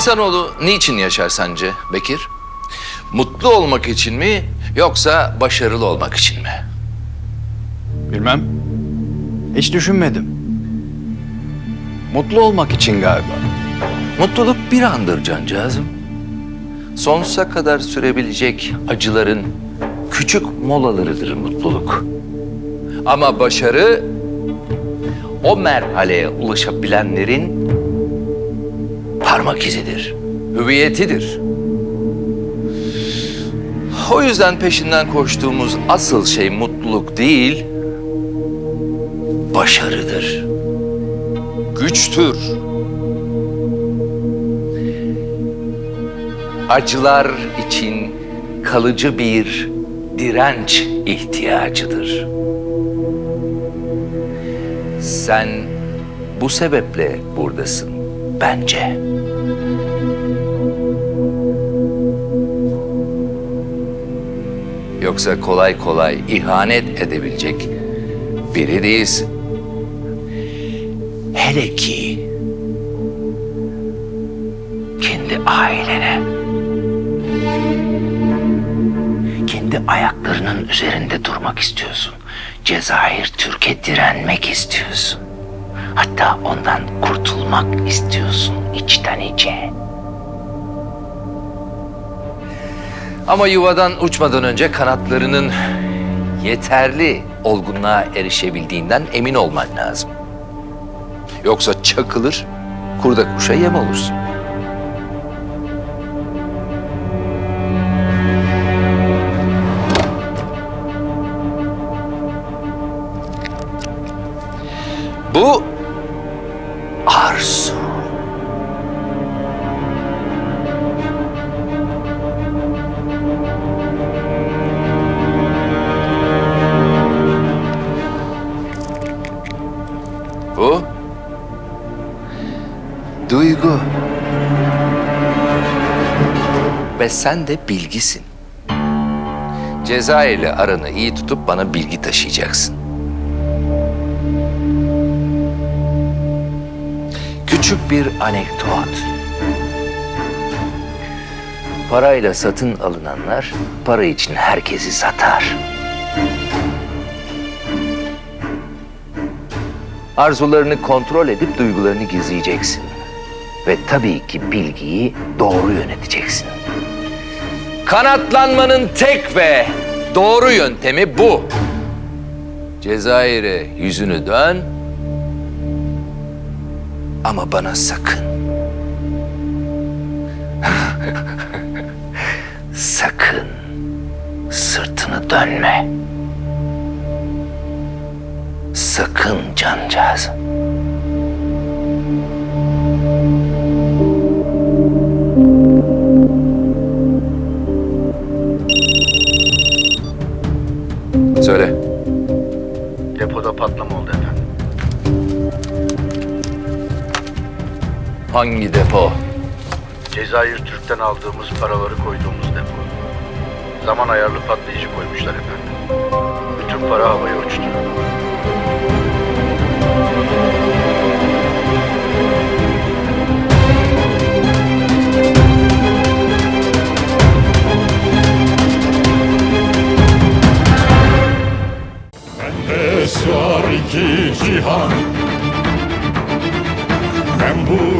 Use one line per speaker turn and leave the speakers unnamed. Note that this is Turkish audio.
İnsanoğlu niçin yaşar sence Bekir? Mutlu olmak için mi yoksa başarılı olmak için mi?
Bilmem. Hiç düşünmedim. Mutlu olmak için galiba.
Mutluluk bir andır cancağızım. Sonsuza kadar sürebilecek acıların küçük molalarıdır mutluluk. Ama başarı o merhaleye ulaşabilenlerin parmak izidir, hüviyetidir. O yüzden peşinden koştuğumuz asıl şey mutluluk değil, başarıdır. Güçtür. acılar için kalıcı bir direnç ihtiyacıdır. Sen bu sebeple buradasın bence. Yoksa kolay kolay ihanet edebilecek biri değilsin. Hele ki kendi ailene. Kendi ayaklarının üzerinde durmak istiyorsun. Cezayir Türk'e direnmek istiyorsun. Hatta ondan kurtulmak istiyorsun içten içe. Ama yuvadan uçmadan önce kanatlarının yeterli olgunluğa erişebildiğinden emin olman lazım. Yoksa çakılır, kurda kuşa yem olursun. Bu arzu. Duygu. Ve sen de bilgisin. Cezayir'le aranı iyi tutup bana bilgi taşıyacaksın. Küçük bir anekdot. Parayla satın alınanlar para için herkesi satar. Arzularını kontrol edip duygularını gizleyeceksin. Ve tabii ki bilgiyi doğru yöneteceksin. Kanatlanmanın tek ve doğru yöntemi bu. Cezayir'e yüzünü dön, ama bana sakın. sakın sırtını dönme. Sakın cancağızım. Hangi depo?
Cezayir Türk'ten aldığımız paraları koyduğumuz depo. Zaman ayarlı patlayıcı koymuşlar efendim. Bütün para havaya uçtu.
Bende sığar iki cihan Ben bu